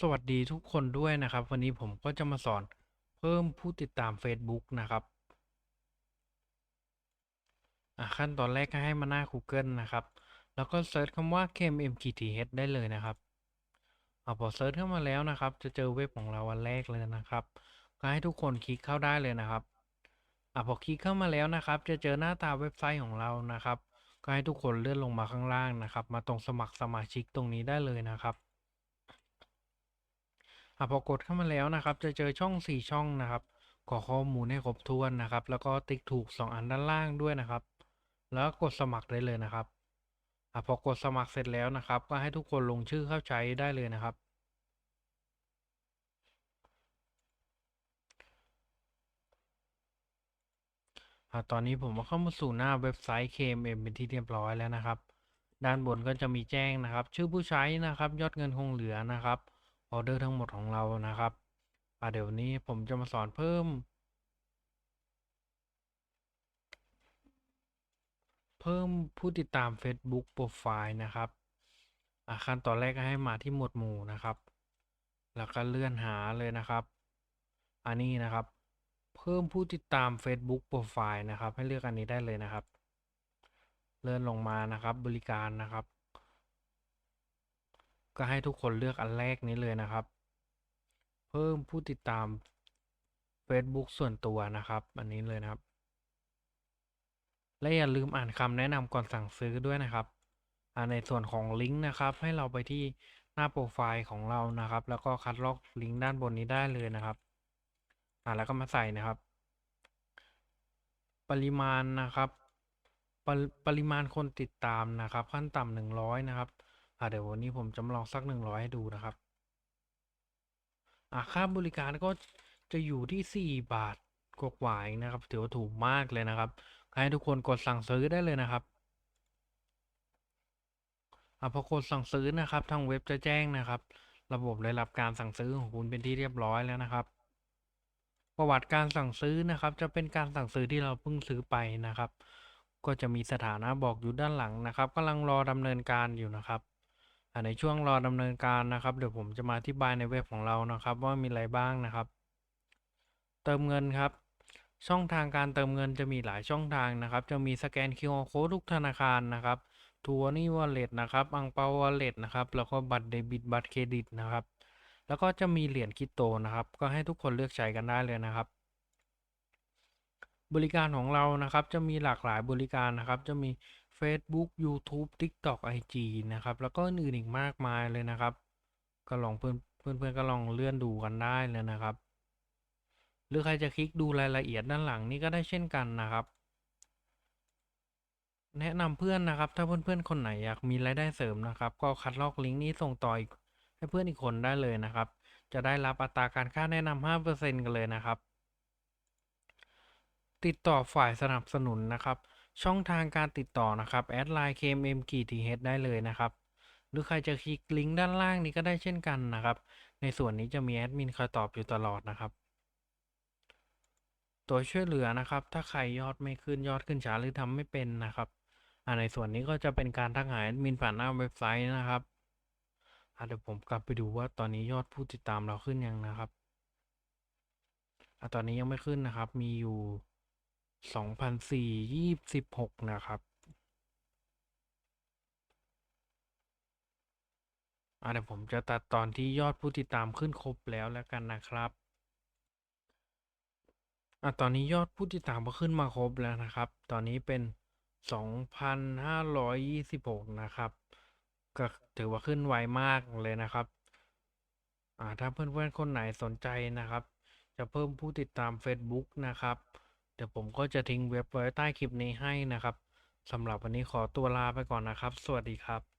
สวัสดีทุกคนด้วยนะครับ วันนี้ผมก็จะมาสอนเพิ่มผู้ติดตาม Facebook นะครับขั้นตอนแรกก็ให้มาหน้า Google นะครับ แล้วก็เซิร์ชคำว่า KMMGTH ได้เลยนะครับอะพอเซิร์ชเข้ามาแล้วนะครับ จะเจอเว็บของเราวันแรกเลยนะครับก็ให้ทุกคนคลิกเข้าได้เลยนะครับอะพอคลิกเข้ามาแล้วนะครับ จะเจอหน้าตาเว็บไซต์ของเรานะครับ ก็ให้ทุกคนเลื่อนลงมาข้างล่างนะครับ มาตรงสมัครสมาชิกตรงนี้ได้เลยนะครับ อะพอกดเข้ามาแล้วนะครับ จะเจอช่อง 4 ช่องนะครับกรอกข้อมูลให้ครบถ้วนนะครับ แล้วก็ติ๊กถูก 2 อันด้านล่างด้วยนะครับ แล้วกดสมัครได้เลยนะครับอะพอกดสมัครเสร็จแล้วนะครับ ก็ให้ทุกคนลงชื่อเข้าใช้ได้เลยนะครับ ตอนนี้ผมก็เข้ามาสู่หน้าเว็บไซต์ KMM เป็นที่เรียบร้อยแล้วนะครับ ด้านบนก็จะมีแจ้งนะครับ ชื่อผู้ใช้นะครับ ยอดเงินคงเหลือนะครับ ออเดอร์ทั้งหมดของเรานะครับอะเดี๋ยววันนี้ผมจะมาสอนเพิ่ม เพิ่มผู้ติดตาม Facebook โปรไฟล์นะครับอะขั้นตอนแรกก็ให้มาที่หมวดหมู่นะครับ แล้วก็เลื่อนหาเลยนะครับ อันนี้นะครับ เพิ่มผู้ติดตาม Facebook โปรไฟล์นะครับ ให้เลือกอันนี้ได้เลยนะครับ เลื่อนลงมานะครับ บริการนะครับ ก็ให้ทุกคนเลือกอันแรกนี้เลยนะครับ เพิ่มผู้ติดตาม Facebook ส่วนตัวนะครับ อันนี้เลยนะครับ และอย่าลืมอ่านคำแนะนำก่อนสั่งซื้อด้วยนะครับในส่วนของลิงก์นะครับ ให้เราไปที่หน้าโปรไฟล์ของเรานะครับ แล้วก็คัดลอกลิงก์ด้านบนนี้ได้เลยนะครับอ่าแล้วก็มาใส่นะครับ ปริมาณนะครับปรปริมาณคนติดตามนะครับ ขั้นต่ำหนึ่งร้อยนะครับ อ่าเดี๋ยววันนี้ผมจำลองสักหนึ่งร้อยให้ดูนะครับ อ่าค่าบริการก็จะอยู่ที่สี่บาทกว่าๆเองนะครับถือว่าถูกมากเลยนะครับ ให้ทุกคนกดสั่งซื้อได้เลยนะครับอะพอกดสั่งซื้อนะครับ ทางเว็บจะแจ้งนะครับ ระบบได้รับการสั่งซื้อของคุณเป็นที่เรียบร้อยแล้วนะครับประวัติการสั่งซื้อนะครับ จะเป็นการสั่งซื้อที่เราเพิ่งซื้อไปนะครับ ก็จะมีสถานะบอกอยู่ด้านหลังนะครับกำลังรอดำเนินการอยู่นะครับ ในช่วงรอดำเนินการนะครับเดี๋ยวผมจะมาอธิบายในเว็บของเรานะครับ ว่ามีอะไรบ้างนะครับ เติมเงินครับ ช่องทางการเติมเงินจะมีหลายช่องทางนะครับ จะมีสแกน QR Code ทุกธนาคารนะครับทัวร์นี่วอลเล็ตนะครับอังเปาวอลเล็ตนะครับ แล้วก็บัตรเดบิตบัตรเครดิตนะครับ แล้วก็จะมีเหรียญคริปโตนะครับ ก็ให้ทุกคนเลือกใช้กันได้เลยนะครับ บริการของเรานะครับจะมีหลากหลายบริการนะครับ จะมี Facebook YouTube TikTok IG นะครับ แล้วก็อื่นอีกมากมายเลยนะครับ ก็ลองเพื่อนเพื่อนเพื่อนก็ลองเลื่อนดูกันได้เลยนะครับ หรือใครจะคลิกดูรายละเอียดด้านหลังนี้ก็ได้เช่นกันนะครับ แนะนำเพื่อนนะครับ ถ้าเพื่อนๆคนไหนอยากมีรายได้เสริมนะครับ ก็คัดลอกลิงก์นี้ส่งต่ออีกให้เพื่อนอีกคนได้เลยนะครับ จะได้รับอัตราการค่าแนะนำ5%กันเลยนะครับ ติดต่อฝ่ายสนับสนุนนะครับ ช่องทางการติดต่อนะครับแอดไลน์ KMM กีทีเได้เลยนะครับ หรือใครจะคลิกลิงก์ด้านล่างนี้ก็ได้เช่นกันนะครับ ในส่วนนี้จะมีแอดมินคอยตอบอยู่ตลอดนะครับ ตัวช่วยเหลือนะครับ ถ้าใครยอดไม่ขึ้นยอดขึ้นช้าหรือทำไม่เป็นนะครับอ่าในส่วนนี้ก็จะเป็นการทักหาแอดมินผ่านหน้าเว็บไซต์นะครับอ่าเดี๋ยวผมกลับไปดูว่าตอนนี้ยอดผู้ติดตามเราขึ้นยังนะครับอ่าตอนนี้ยังไม่ขึ้นนะครับ มีอยู่ สองพันสี่ยี่สิบหกนะครับอ่าเดี๋ยวผมจะตัดตอนที่ยอดผู้ติดตามขึ้นครบแล้วแล้วกันนะครับอะตอนนี้ยอดผู้ติดตามก็ขึ้นมาครบแล้วนะครับ ตอนนี้เป็นสองพันห้าร้อยยี่สิบหกนะครับ ก็ถือว่าขึ้นไวมากเลยนะครับอ่าถ้าเพื่อนๆคนไหนสนใจนะครับ จะเพิ่มผู้ติดตาม Facebook นะครับ เดี๋ยวผมก็จะทิ้งเว็บไว้ใต้คลิปนี้ให้นะครับสำหรับวันนี้ขอตัวลาไปก่อนนะครับ สวัสดีครับ